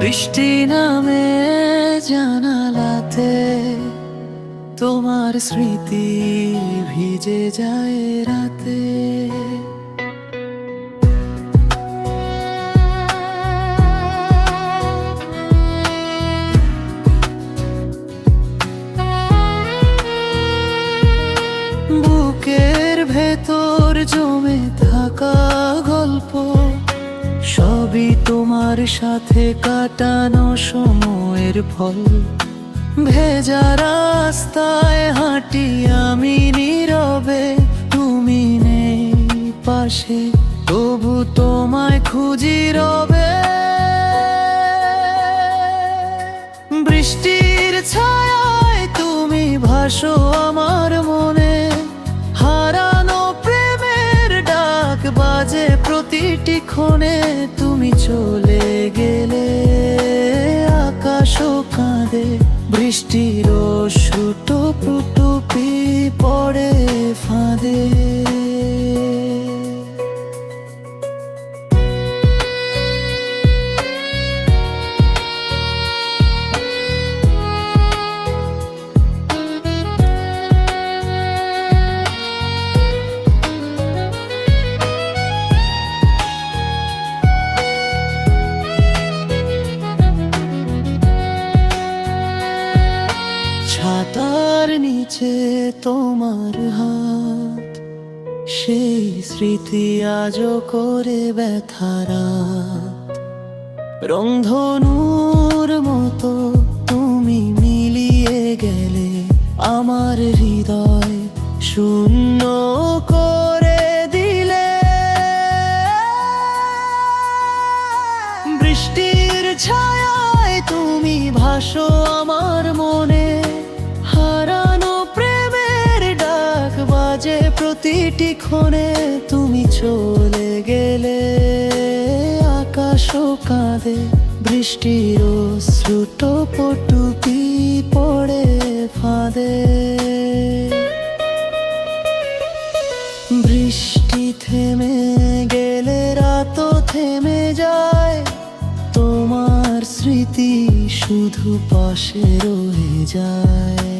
বৃষ্টি নামে জানালাতে তোমার স্মৃতি ভিজে যায় রাতে। তোমার সাথে কাটানো সময়ের ফল। ভেজা রাস্তায় হাঁটি আমি নীরবে, তুমি নেই পাশে। তবু তোমায় খুঁজি রবে। বৃষ্টির ছায়ায় তুমি ভাসো আমার মনে। হারানো প্রেমের ডাক বাজে প্রতিটি ক্ষণে, তুমি চলে পড়ে ফাঁদে। তোমার হাত, সেই স্মৃতি আজও করে ব্যথারা রংধনুর মতো তুমি মিলিয়ে গেলে আমার হৃদয় শূন্য করে দিলে। বৃষ্টির ছায়ায় তুমি ভাসো আমার প্রতিটি ক্ষণে তুমি চলে গেলে আকাশও কাঁদে বৃষ্টির শ্রুট পটুপি পড়ে ফাঁদে। বৃষ্টি থেমে গেলে, রাতও থেমে যায়, তোমার স্মৃতি শুধু পাশে রয়ে যায়।